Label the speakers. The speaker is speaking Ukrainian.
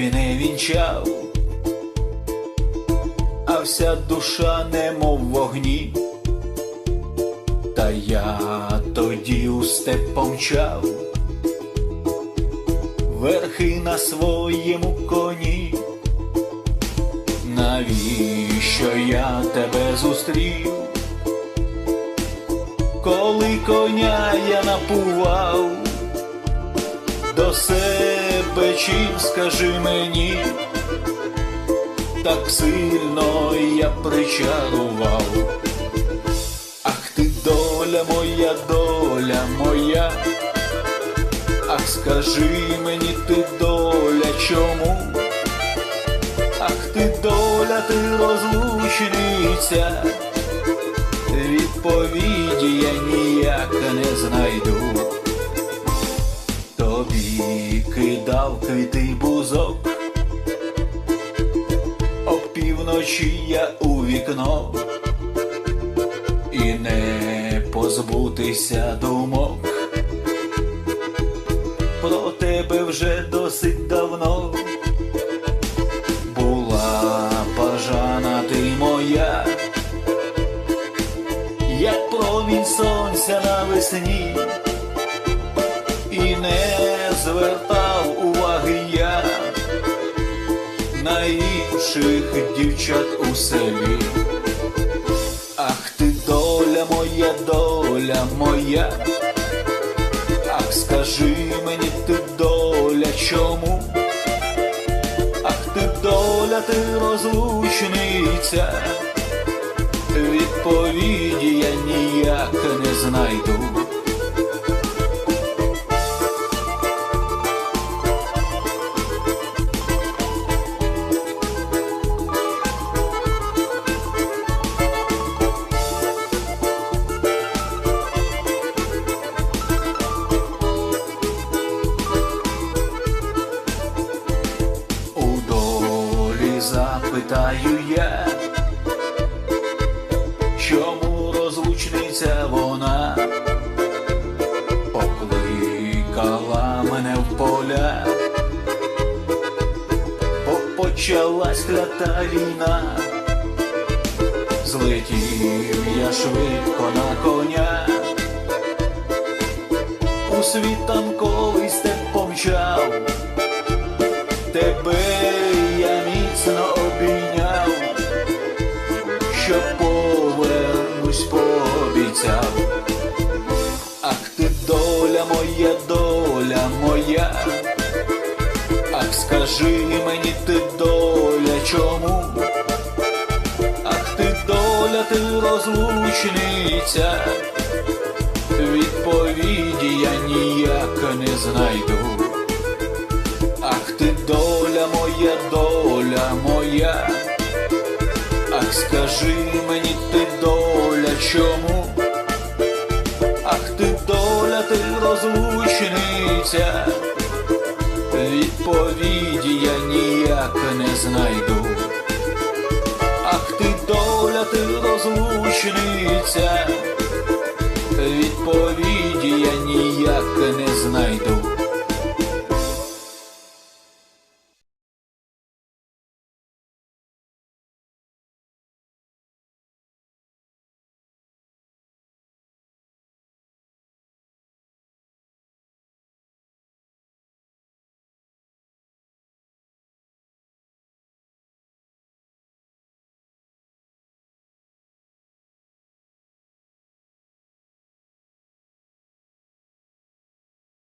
Speaker 1: вінчав, а вся душа немов вогні, та я тоді у степ помчав, верхи на своєму коні. Навіщо я тебе зустрів? Коли коня я напував, до себе чим скажи мені, так сильно я причарував. Ах ти доля моя, доля моя, ах скажи мені ти доля чому? Ах ти доля, ти розлучниця, відповіді я ніяк не знайду. Кидав квіти бузок, опівночі я у вікно, і не позбутися думок. Про тебе вже досить давно. Була бажана ти моя, як промінь сонця навесні, і не звертав інших дівчат у селі. Ах ти доля моя, доля моя, ах скажи мені ти доля чому? Ах ти доля, ти розлучниця, відповіді я ніяк не знайду. Запитаю я, чому розлучниця вона покликала мене в поля, бо почалась клята війна, злетів я швидко на коня, у світанковий моя, доля моя, ах скажи мені ти доля чому? Ах ти доля, ти розлучниця, відповіді я ніяк не знайду. Ах ти доля моя, доля моя, ах скажи мені розлучниця, відповіді я ніяк не знайду. Ах ти доля, ти розлучниця, відповіді